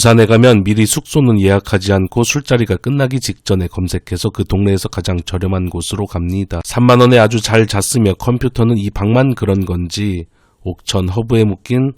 부산에 가면 미리 숙소는 예약하지 않고 술자리가 끝나기 직전에 검색해서 그 동네에서 가장 저렴한 곳으로 갑니다. 3만원에 아주 잘 잤으며 컴퓨터는 이 방만 그런 건지 옥천 허브에 묶인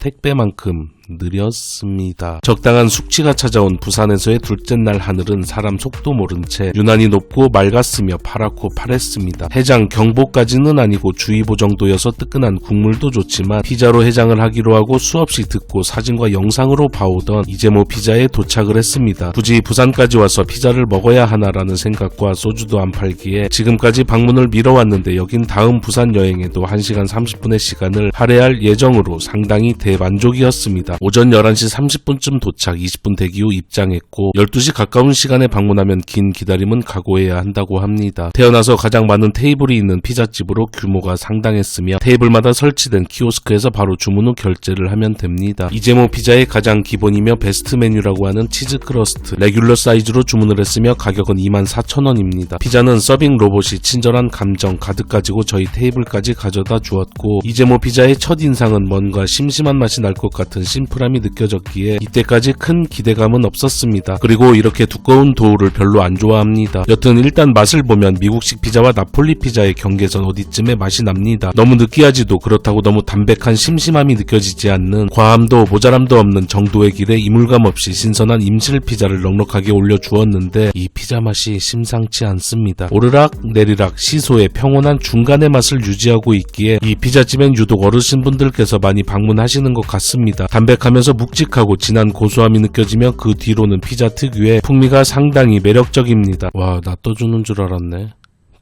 택배만큼 느렸습니다. 적당한 숙취가 찾아온 부산에서의 둘째 날 하늘은 사람 속도 모른 채 유난히 높고 맑았으며 파랗고 파랬습니다. 해장 경보까지는 아니고 주의보 정도여서 뜨끈한 국물도 좋지만 피자로 해장을 하기로 하고 수없이 듣고 사진과 영상으로 봐오던 이제모 피자에 도착을 했습니다. 굳이 부산까지 와서 피자를 먹어야 하나라는 생각과 소주도 안 팔기에 지금까지 방문을 미뤄왔는데 여긴 다음 부산 여행에도 1시간 30분의 시간을 할애할 예정으로 상당히 대만족이었습니다. 오전 11시 30분쯤 도착, 20분 대기 후 입장했고 12시 가까운 시간에 방문하면 긴 기다림은 각오해야 한다고 합니다. 태어나서 가장 많은 테이블이 있는 피자집으로 규모가 상당했으며 테이블마다 설치된 키오스크에서 바로 주문 후 결제를 하면 됩니다. 이제모 피자의 가장 기본이며 베스트 메뉴라고 하는 치즈 크러스트 레귤러 사이즈로 주문을 했으며 가격은 24,000원입니다. 피자는 서빙 로봇이 친절한 감정 가득 가지고 저희 테이블까지 가져다 주었고 이제모 피자의 첫 인상은 뭔가 심심한 맛이 날 것 같은 심 플함이 느껴졌기에 이때까지 큰 기대감은 없었습니다. 그리고 이렇게 두꺼운 도우를 별로 안 좋아합니다. 여튼 일단 맛을 보면 미국식 피자와 나폴리 피자의 경계선 어디쯤에 맛이 납니다. 너무 느끼하지도 그렇다고 너무 담백한 심심함이 느껴지지 않는 과함도 모자람도 없는 정도의 길에 이물감 없이 신선한 임실 피자를 넉넉하게 올려주었는데 이 피자 맛이 심상치 않습니다. 오르락 내리락 시소의 평온한 중간의 맛을 유지하고 있기에 이 피자집엔 유독 어르신분들께서 많이 방문하시는 것 같습니다. 담백 하면서 묵직하고 진한 고소함이 느껴지며 그 뒤로는 피자 특유의 풍미가 상당히 매력적입니다. 와, 나 떠주는 줄 알았네.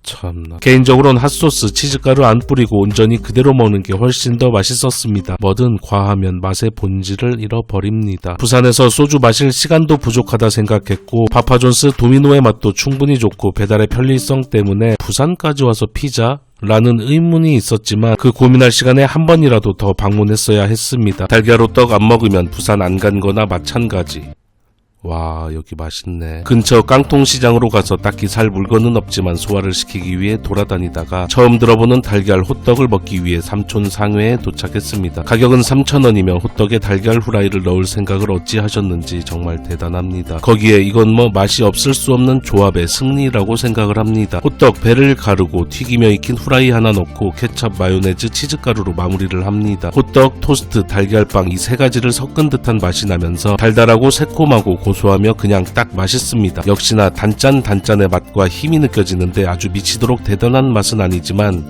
참나. 개인적으로는 핫소스, 치즈가루 안 뿌리고 온전히 그대로 먹는 게 훨씬 더 맛있었습니다. 뭐든 과하면 맛의 본질을 잃어버립니다. 부산에서 소주 마실 시간도 부족하다 생각했고 파파존스 도미노의 맛도 충분히 좋고 배달의 편리성 때문에 부산까지 와서 피자? 라는 의문이 있었지만 그 고민할 시간에 한 번이라도 더 방문했어야 했습니다. 달걀호떡 안 먹으면 부산 안 간 거나 마찬가지. 와 여기 맛있네. 근처 깡통시장으로 가서 딱히 살 물건은 없지만 소화를 시키기 위해 돌아다니다가 처음 들어보는 달걀 호떡을 먹기 위해 삼촌 상회에 도착했습니다. 가격은 3,000원이며 호떡에 달걀 후라이를 넣을 생각을 어찌 하셨는지 정말 대단합니다. 거기에 이건 뭐 맛이 없을 수 없는 조합의 승리라고 생각을 합니다. 호떡 배를 가르고 튀기며 익힌 후라이 하나 넣고 케첩 마요네즈 치즈가루로 마무리를 합니다. 호떡 토스트 달걀빵 이 세 가지를 섞은 듯한 맛이 나면서 달달하고 새콤하고 고 소하며 그냥 딱 맛있습니다. 역시나 단짠 단짠의 맛과 힘이 느껴지는데 아주 미치도록 대단한 맛은 아니지만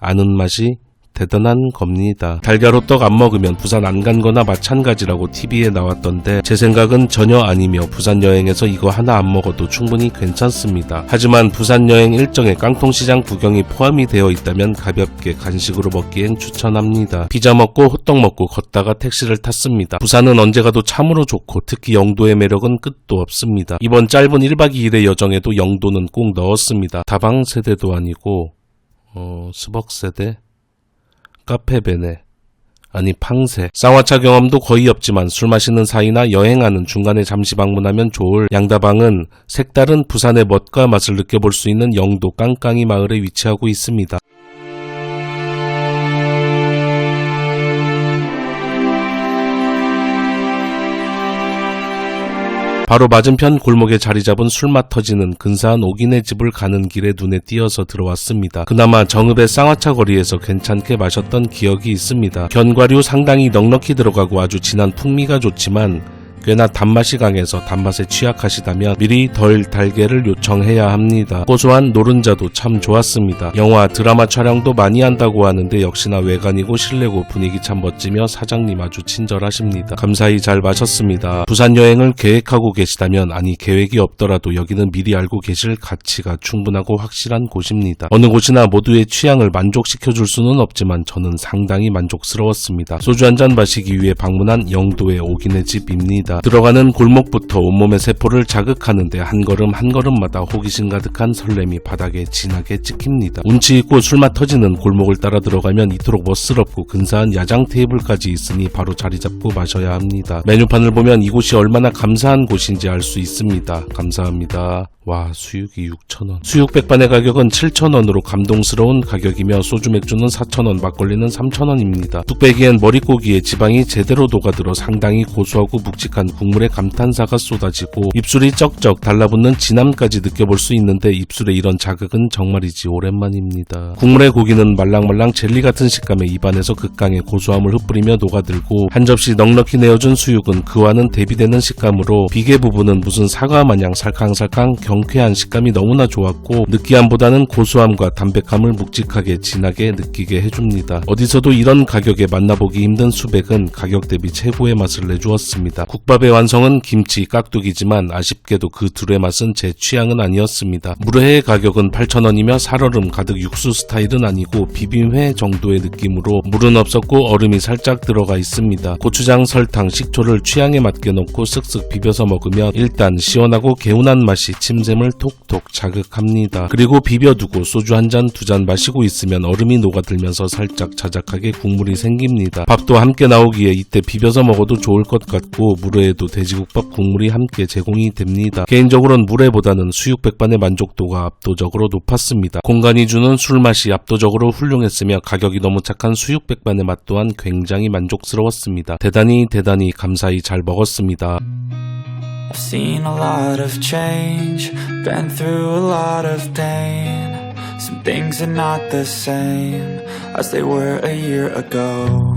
아는 맛이 대단한 겁니다. 달걀호떡 안 먹으면 부산 안 간 거나 마찬가지라고 TV에 나왔던데 제 생각은 전혀 아니며 부산 여행에서 이거 하나 안 먹어도 충분히 괜찮습니다. 하지만 부산 여행 일정에 깡통시장 구경이 포함이 되어 있다면 가볍게 간식으로 먹기엔 추천합니다. 피자 먹고 호떡 먹고 걷다가 택시를 탔습니다. 부산은 언제 가도 참으로 좋고 특히 영도의 매력은 끝도 없습니다. 이번 짧은 1박 2일의 여정에도 영도는 꼭 넣었습니다. 다방 세대도 아니고 어, 스벅 세대? 카페베네 아니 팡세 쌍화차 경험도 거의 없지만 술 마시는 사이나 여행하는 중간에 잠시 방문하면 좋을 양다방은 색다른 부산의 멋과 맛을 느껴볼 수 있는 영도 깡깡이 마을에 위치하고 있습니다. 바로 맞은편 골목에 자리 잡은 술맛 터지는 근사한 오기네 집을 가는 길에 눈에 띄어서 들어왔습니다. 그나마 정읍의 쌍화차 거리에서 괜찮게 마셨던 기억이 있습니다. 견과류 상당히 넉넉히 들어가고 아주 진한 풍미가 좋지만 꽤나 단맛이 강해서 단맛에 취약하시다면 미리 덜 달게를 요청해야 합니다. 고소한 노른자도 참 좋았습니다. 영화, 드라마 촬영도 많이 한다고 하는데 역시나 외관이고 실내고 분위기 참 멋지며 사장님 아주 친절하십니다. 감사히 잘 마셨습니다. 부산 여행을 계획하고 계시다면 아니 계획이 없더라도 여기는 미리 알고 계실 가치가 충분하고 확실한 곳입니다. 어느 곳이나 모두의 취향을 만족시켜 줄 수는 없지만 저는 상당히 만족스러웠습니다. 소주 한 잔 마시기 위해 방문한 영도의 오기네 집입니다. 들어가는 골목부터 온몸의 세포를 자극하는데 한 걸음 한 걸음마다 호기심 가득한 설렘이 바닥에 진하게 찍힙니다. 운치 있고 술맛 터지는 골목을 따라 들어가면 이토록 멋스럽고 근사한 야장 테이블까지 있으니 바로 자리 잡고 마셔야 합니다. 메뉴판을 보면 이곳이 얼마나 감사한 곳인지 알 수 있습니다. 감사합니다. 와 수육이 6,000원 수육 백반의 가격은 7,000원으로 감동스러운 가격이며 소주 맥주는 4,000원 막걸리는 3,000원입니다 뚝배기엔 머릿고기에 지방이 제대로 녹아들어 상당히 고소하고 묵직한 순간 국물에 감탄사가 쏟아지고 입술이 쩍쩍 달라붙는 진함까지 느껴볼 수 있는데 입술에 이런 자극은 정말이지 오랜만입니다. 국물의 고기는 말랑말랑 젤리 같은 식감에 입안에서 극강의 고소함을 흩뿌리며 녹아들고 한 접시 넉넉히 내어준 수육은 그와는 대비되는 식감으로 비계 부분은 무슨 사과 마냥 살캉살캉 경쾌한 식감이 너무나 좋았고 느끼함보다는 고소함과 담백함을 묵직하게 진하게 느끼게 해줍니다. 어디서도 이런 가격에 만나보기 힘든 수백은 가격 대비 최고의 맛을 내주었습니다. 국밥의 완성은 김치, 깍두기지만 아쉽게도 그 둘의 맛은 제 취향은 아니었습니다. 물회의 가격은 8,000원이며 살얼음 가득 육수 스타일은 아니고 비빔회 정도의 느낌으로 물은 없었고 얼음이 살짝 들어가 있습니다. 고추장, 설탕, 식초를 취향에 맞게 넣고 쓱쓱 비벼서 먹으면 일단 시원하고 개운한 맛이 침샘을 톡톡 자극합니다. 그리고 비벼두고 소주 한 잔, 두 잔 마시고 있으면 얼음이 녹아들면서 살짝 자작하게 국물이 생깁니다. 밥도 함께 나오기에 이때 비벼서 먹어도 좋을 것 같고 물회에도 돼지국밥 국물이 함께 제공이 됩니다. 개인적으로는 물회보다는 수육 백반의 만족도가 압도적으로 높았습니다. 공간이 주는 술 맛이 압도적으로 훌륭했으며 가격이 너무 착한 수육 백반의 맛 또한 굉장히 만족스러웠습니다. 대단히 대단히 감사히 잘 먹었습니다. I've seen a lot of change, been through a lot of pain. Some things are not the same as they were a year ago.